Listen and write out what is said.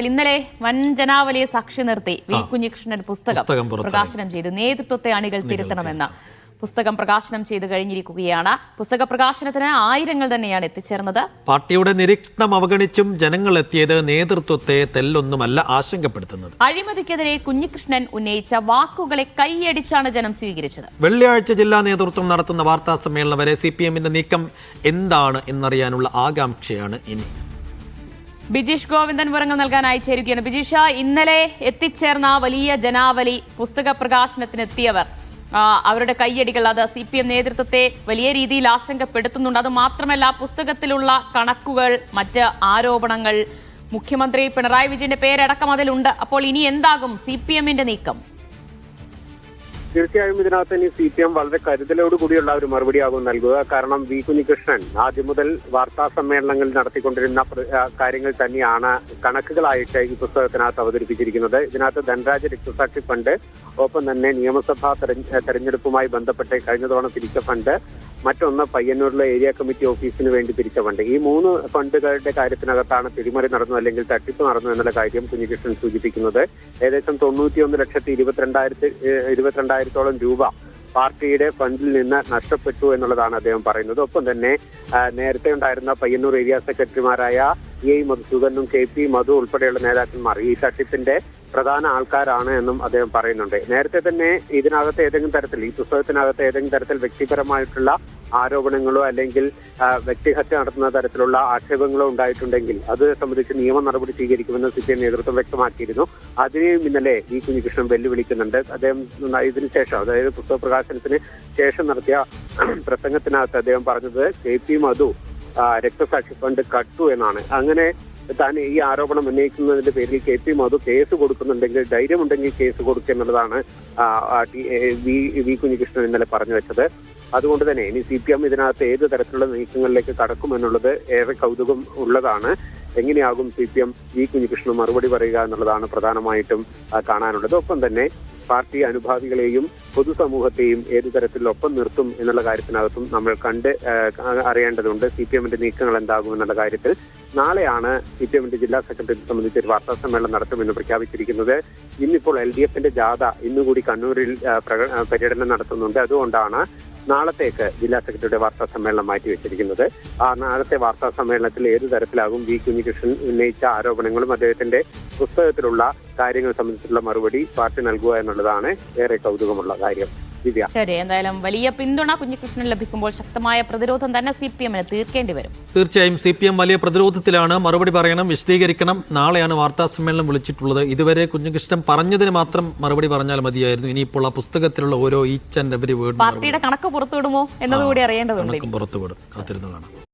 ഇന്നലെ വൻ ജനാവലിയെ സാക്ഷി നിർത്തി വി കുഞ്ഞികൃഷ്ണൻ പുസ്തകം പ്രകാശനം ചെയ്തു. നേതൃത്വത്തെ അണികൾ തിരുത്തണമെന്ന. പുസ്തകം പ്രകാശനം ചെയ്തു കഴിഞ്ഞിരിക്കുകയാണ്. പുസ്തക പ്രകാശനത്തിന് ആയിരങ്ങൾ തന്നെയാണ് എത്തിച്ചേർന്നത്. പാർട്ടിയുടെ നിരീക്ഷണം അവഗണിച്ചും ജനങ്ങൾ എത്തിയത് നേതൃത്വത്തെ തെല്ലൊന്നുമല്ല ആശങ്കപ്പെടുത്തുന്നത്. അഴിമതിക്കെതിരെ കുഞ്ഞികൃഷ്ണൻ ഉന്നയിച്ച വാക്കുകളെ കൈയടിച്ചാണ് ജനം സ്വീകരിച്ചത്. വെള്ളിയാഴ്ച ജില്ലാ നേതൃത്വം നടത്തുന്ന വാർത്താ സമ്മേളനം വരെ സി പി എമ്മിന്റെ നീക്കം എന്താണ് എന്നറിയാനുള്ള ആകാംക്ഷയാണ് ഇനി. ബിജീഷ് ഗോവിന്ദൻ വിവരങ്ങൾ നൽകാനായി ചേരുകയാണ്. ബിജീഷ ഇന്നലെ എത്തിച്ചേർന്ന വലിയ ജനാവലി പുസ്തക പ്രകാശനത്തിനെത്തിയവർ അവരുടെ കയ്യടികൾ അത് സി പി എം നേതൃത്വത്തെ വലിയ രീതിയിൽ ആശങ്കപ്പെടുത്തുന്നുണ്ട്. അത് മാത്രമല്ല പുസ്തകത്തിലുള്ള കണക്കുകൾ മറ്റ് ആരോപണങ്ങൾ മുഖ്യമന്ത്രി പിണറായി വിജയന്റെ പേരടക്കം അതിലുണ്ട്. അപ്പോൾ ഇനി എന്താകും? സി പി എമ്മിന്റെ നീക്കം. തീർച്ചയായും ഇതിനകത്ത് ഇനി സി പി എം വളരെ കരുതലോടുകൂടിയുള്ള ഒരു മറുപടിയാകും നൽകുക. കാരണം വി കുഞ്ഞികൃഷ്ണൻ ആദ്യം മുതൽ വാർത്താ സമ്മേളനങ്ങൾ നടത്തിക്കൊണ്ടിരുന്ന കാര്യങ്ങൾ തന്നെയാണ് കണക്കുകളായിട്ട് ഈ പുസ്തകത്തിനകത്ത് അവതരിപ്പിച്ചിരിക്കുന്നത്. ഇതിനകത്ത് ധനരാജ രക്തസാക്ഷി ഫണ്ട് ഒപ്പം തന്നെ നിയമസഭാ തെരഞ്ഞ- തെരഞ്ഞെടുപ്പുമായി ബന്ധപ്പെട്ട് കഴിഞ്ഞ തവണ പിരിച്ച ഫണ്ട് മറ്റൊന്ന് പയ്യന്നൂരിലെ ഏരിയ കമ്മിറ്റി ഓഫീസിന് വേണ്ടി പിരിച്ച ഫണ്ട്. ഈ മൂന്ന് ഫണ്ടുകളുടെ കാര്യത്തിനകത്താണ് തിരിമറി നടന്നു അല്ലെങ്കിൽ തട്ടിപ്പ് നടന്നു എന്നുള്ള കാര്യം കുഞ്ഞികൃഷ്ണൻ സൂചിപ്പിക്കുന്നത്. ഏകദേശം തൊണ്ണൂറ്റിയൊന്ന് ലക്ഷത്തി ഇരുപത്തിരണ്ടായിരത്തി ഏഹ് ഇരുപത്തിരണ്ടായിരത്തോളം രൂപ പാർട്ടിയുടെ ഫണ്ടിൽ നിന്ന് നഷ്ടപ്പെട്ടു എന്നുള്ളതാണ് അദ്ദേഹം പറയുന്നത്. ഒപ്പം തന്നെ നേരത്തെ ഉണ്ടായിരുന്ന പയ്യന്നൂർ ഏരിയ സെക്രട്ടറിമാരായ ഐ മധുസൂദനും കെ പി മധു ഉൾപ്പെടെയുള്ള നേതാക്കന്മാർ ഈ തട്ടിപ്പിന്റെ പ്രധാന ആൾക്കാരാണ് എന്നും അദ്ദേഹം പറയുന്നുണ്ട്. നേരത്തെ തന്നെ ഇതിനകത്ത് ഏതെങ്കിലും തരത്തിൽ ഈ പുസ്തകത്തിനകത്ത് ഏതെങ്കിലും തരത്തിൽ വ്യക്തിപരമായിട്ടുള്ള ആരോപണങ്ങളോ അല്ലെങ്കിൽ വ്യക്തിഹത്യ നടത്തുന്ന തരത്തിലുള്ള ആക്ഷേപങ്ങളോ ഉണ്ടായിട്ടുണ്ടെങ്കിൽ അത് സംബന്ധിച്ച് നിയമ നടപടി സ്വീകരിക്കുമെന്ന് സി പി ഐ നേതൃത്വം വ്യക്തമാക്കിയിരുന്നു. അതിനെയും ഇന്നലെ വി കുഞ്ഞികൃഷ്ണൻ വെല്ലുവിളിക്കുന്നുണ്ട്. അദ്ദേഹം ഇതിനു ശേഷം അതായത് പുസ്തക പ്രകാശനത്തിന് ശേഷം നടത്തിയ പ്രസംഗത്തിനകത്ത് അദ്ദേഹം പറഞ്ഞത് കെ പി മധു രക്തസാക്ഷി ഫണ്ട് കട്ടു എന്നാണ്. അങ്ങനെ താൻ ഈ ആരോപണം ഉന്നയിക്കുന്നതിന്റെ പേരിൽ കെ പി മധു കേസ് കൊടുക്കുന്നുണ്ടെങ്കിൽ ധൈര്യമുണ്ടെങ്കിൽ കേസ് കൊടുക്കുക എന്നുള്ളതാണ് വി കുഞ്ഞികൃഷ്ണൻ ഇന്നലെ പറഞ്ഞു വെച്ചത്. അതുകൊണ്ട് തന്നെ ഇനി സി പി എം ഇതിനകത്ത് ഏത് തരത്തിലുള്ള നീക്കങ്ങളിലേക്ക് കടക്കുമെന്നുള്ളത് ഏറെ കൗതുകം ഉള്ളതാണ്. എങ്ങനെയാകും C P M V Kunhikrishnan മറുപടി പറയുക എന്നുള്ളതാണ് പ്രധാനമായിട്ടും കാണാനുള്ളത്. ഒപ്പം തന്നെ പാർട്ടി അനുഭാവികളെയും പൊതുസമൂഹത്തെയും ഏതു തരത്തിൽ ഒപ്പം നിർത്തും എന്നുള്ള കാര്യത്തിനകത്തും നമ്മൾ കണ്ട് അറിയേണ്ടതുണ്ട് സി പി എമ്മിന്റെ നീക്കങ്ങൾ എന്താകും എന്നുള്ള കാര്യത്തിൽ. നാളെയാണ് സി പി എമ്മിന്റെ ജില്ലാ സെക്രട്ടറി സംബന്ധിച്ച് ഒരു വാർത്താ സമ്മേളനം നടത്തുമെന്ന് പ്രഖ്യാപിച്ചിരിക്കുന്നത്. ഇന്നിപ്പോൾ എൽ ഡി എഫിന്റെ ജാഥ ഇന്നുകൂടി കണ്ണൂരിൽ പര്യടനം നടത്തുന്നുണ്ട്. അതുകൊണ്ടാണ് നാളത്തേക്ക് ജില്ലാ സെക്രട്ടറിയുടെ വാർത്താ സമ്മേളനം മാറ്റിവെച്ചിരിക്കുന്നത്. ആ നാളത്തെ വാർത്താ സമ്മേളനത്തിൽ ഏത് തരത്തിലാകും? വി കുഞ്ഞികൃഷ്ണൻ ഉന്നയിച്ച ആരോപണങ്ങളും അദ്ദേഹത്തിന്റെ പുസ്തകത്തിലുള്ള കാര്യങ്ങൾ സംബന്ധിച്ചുള്ള മറുപടി പാർട്ടി നൽകുക എന്നുള്ളതാണ് ഏറെ കൗതുകമുള്ള കാര്യം. ശരി എന്തായാലും വലിയ പിന്തുണ കുഞ്ഞികൃഷ്ണൻ ലഭിക്കുമ്പോൾ ശക്തമായ പ്രതിരോധം തന്നെ സി പി എമ്മിന് തീർക്കേണ്ടി വരും. തീർച്ചയായും സി പി എം വലിയ പ്രതിരോധത്തിലാണ്. മറുപടി പറയണം വിശദീകരിക്കണം. നാളെയാണ് വാർത്താ സമ്മേളനം വിളിച്ചിട്ടുള്ളത്. ഇതുവരെ കുഞ്ഞുകൃഷ്ണൻ പറഞ്ഞതിന് മാത്രം മറുപടി പറഞ്ഞാൽ മതിയായിരുന്നു. ഇനിയിപ്പോൾ ആ പുസ്തകത്തിലുള്ള ഓരോ ഈച്ച് ആൻഡ് എവരി വേർഡ് പാർട്ടിയുടെ കണക്ക് പുറത്തുവിടുമോ എന്നതുകൂടി അറിയേണ്ടതുണ്ട്. കണക്കും പുറത്തുവിടും. കാത്തിരുന്നു കാണാം.